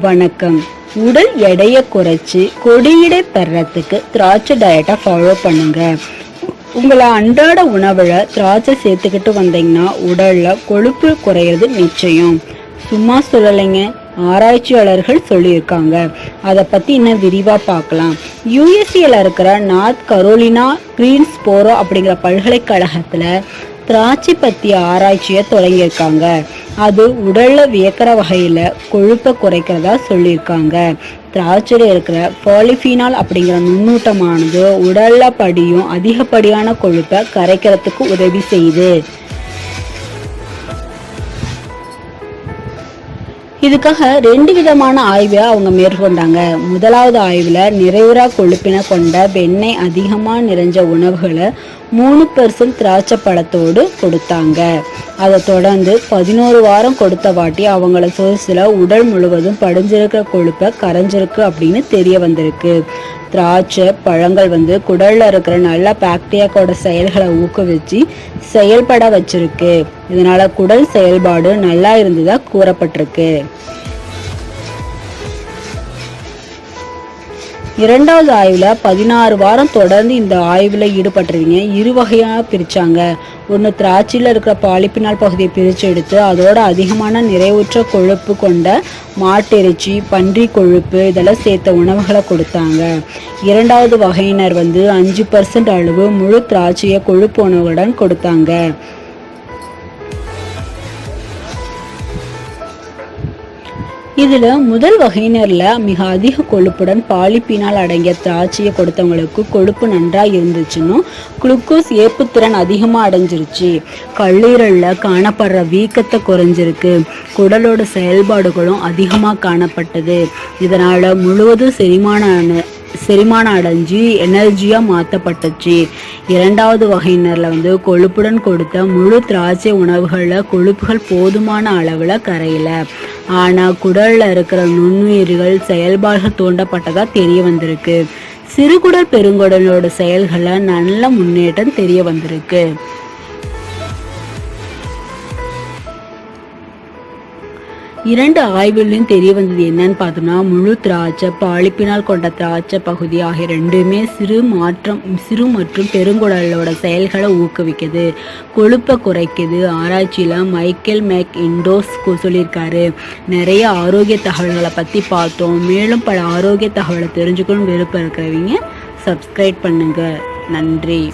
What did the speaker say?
வணக்கம். உடல் எடையை குறைச்சி கொடியிடை பெறத்துக்கு திராட்சை டயட்டை ஃபாலோ பண்ணுங்க. உங்களை அன்றாட உணவில் திராட்சை சேர்த்துக்கிட்டு வந்தீங்கன்னா உடல்ல கொழுப்பு குறையிறது நிச்சயம். சும்மா சொல்லலைங்க ஆராய்ச்சியாளர்கள் சொல்லியிருக்காங்க. அதை பற்றி இன்னும் விரிவாக பார்க்கலாம். யூஎஸ்சியில் இருக்கிற நார்த் கரோலினா கிரீன்ஸ்போரோ அப்படிங்கிற பல்கலைக்கழகத்தில் திராட்சை பற்றிய ஆராய்ச்சியை தொடங்கியிருக்காங்க. அது உடல்ல வியக்கிற வகையில் கொழுப்பை குறைக்கிறதா சொல்லியிருக்காங்க. திராட்சையில் இருக்கிற பாலிஃபீனால் அப்படிங்கிற நுண்ணூட்டமானது உடல்ல படியும் அதிகப்படியான கொழுப்பை கரைக்கிறதுக்கு உதவி செய்யுது. இதுக்காக ரெண்டு விதமான ஆய்வை அவங்க மேற்கொண்டாங்க. முதலாவது ஆய்வில் நிறைவுறா கொழுப்பின கொண்ட வெண்ணெய் அதிகமாக நிறைஞ்ச உணவுகளை மூணு பெர்சன்ட் திராட்சை பழத்தோடு கொடுத்தாங்க. அதை தொடர்ந்து பதினோரு வாரம் கொடுத்த வாட்டி அவங்கள சோர்ஸில் உடல் முழுவதும் படிஞ்சிருக்க கொழுப்பை கரைஞ்சிருக்கு அப்படின்னு தெரிய வந்திருக்கு. திராட்சை பழங்கள் வந்து குடலில் இருக்கிற நல்ல பாக்டீரியாக்கோட செயல்களை ஊக்குவிச்சு செயல்பட வச்சிருக்கு. இதனால குடல் செயல்பாடு நல்லா இருந்ததாக கூறப்பட்டிருக்கு. இரண்டாவது ஆய்வில் பதினாறு வாரம் தொடர்ந்து இந்த ஆய்வில் ஈடுபட்டுருவீங்க இரு வகையாக பிரித்தாங்க ஒன்று திராட்சையில் இருக்கிற பாலிப்பினால் பகுதியை பிரித்து எடுத்து அதோட அதிகமான நிறைவுற்ற கொழுப்பு கொண்ட மாட்டிறைச்சி பன்றி கொழுப்பு இதெல்லாம் சேர்த்த உணவுகளை கொடுத்தாங்க. இரண்டாவது வகையினர் வந்து அஞ்சு பர்சன்ட் அளவு முழு திராட்சையை கொழுப்பு உணவுடன் கொடுத்தாங்க. இதில் முதல் வகையினர்ல மிக அதிக கொழுப்புடன் பாலிப்பினால் அடங்கிய திராட்சையை கொடுத்தவங்களுக்கு கொழுப்பு நன்றாக இருந்துச்சுன்னு குளுக்கோஸ் ஏற்புத்திறன் அதிகமாக அடைஞ்சிருச்சு. கல்லீரல்ல காணப்படுற வீக்கத்தை குறைஞ்சிருக்கு. குடலோட செயல்பாடுகளும் அதிகமாக காணப்பட்டது. இதனால் முழுவதும் செரிமான செரிமானம் அடைஞ்சு எனர்ஜியாக மாற்றப்பட்டுச்சு இரண்டாவது வகையினரில் வந்து கொழுப்புடன் கொடுத்த முழு திராட்சை உணவுகளில் கொழுப்புகள் போதுமான அளவில் கரையில. ஆனால் குடலில் இருக்கிற நுண்ணுயிர்கள் செயல்பாடுகள் தூண்டப்பட்டதாக தெரிய வந்திருக்கு. சிறுகுடல் பெருங்குடலோட செயல்களில் நல்ல முன்னேற்றம் தெரிய வந்திருக்கு. இரண்டு ஆய்வுகளிலும் தெரிய வந்தது என்னன்னு பார்த்தோம்னா முழு திராட்சை பாலிப்பினால் கொண்ட திராட்சை பகுதி ஆகிய ரெண்டுமே சிறு மாற்றம் சிறு மற்றும் பெருங்குடலோட செயல்களை ஊக்குவிக்குது. கொழுப்பை குறைக்குது. ஆராய்ச்சியில் மைக்கேல் மேக் இண்டோஸ் சொல்லியிருக்காரு. நிறைய ஆரோக்கிய தகவல்களை பற்றி பார்த்தோம். மேலும் பல ஆரோக்கிய தகவலை தெரிஞ்சுக்கணும் விருப்பம் இருக்கிறவங்க சப்ஸ்கிரைப் பண்ணுங்கள் நன்றி.